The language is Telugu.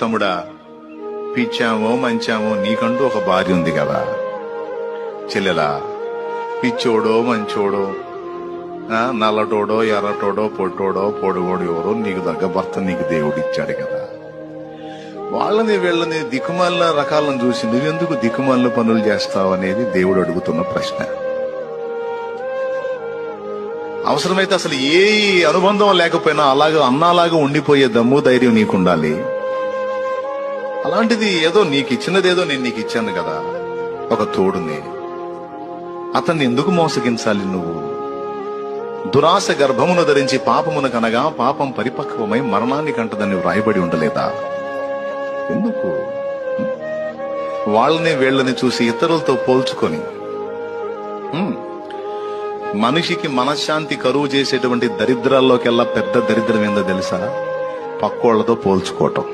తమ్ముడా పిచ్చామో మంచామో నీకంటూ ఒక భార్య ఉంది కదా. చెల్లెలా పిచ్చోడో మంచోడో నల్లటోడో ఎర్రటోడో పొట్టోడో పొడుగోడు ఎవరో నీకు తగ్గ భర్త నీకు దేవుడు ఇచ్చాడు కదా. వాళ్ళని వీళ్ళని దిక్కుమాల రకాలను చూసి నువ్వెందుకు దిక్కుమాల పనులు చేస్తావు అనేది దేవుడు అడుగుతున్న ప్రశ్న. అవసరమైతే అసలు ఏ అనుబంధం లేకపోయినా అలాగా అన్నలాగా ఉండిపోయే దమ్ము ధైర్యం నీకుండాలి. అలాంటిది ఏదో నీకు ఇచ్చినదేదో నేను నీకు ఇచ్చాను కదా. ఒక తోడుని అతన్ని ఎందుకు మోసగించాలి నువ్వు? దురాశ గర్భమును ధరించి పాపమును కనగా పాపం పరిపక్వమై మరణాన్ని కంటదని వ్రాయబడి ఉండలేదా? ఎందుకు? వాళ్ళని వీళ్ళని చూసి ఇతరులతో పోల్చుకొని. మనిషికి మనశ్శాంతి కరువు చేసేటువంటి దరిద్రాల్లోకెల్లా పెద్ద దరిద్రం ఏందో తెలుసా? పక్కోళ్ళతో పోల్చుకోవటం.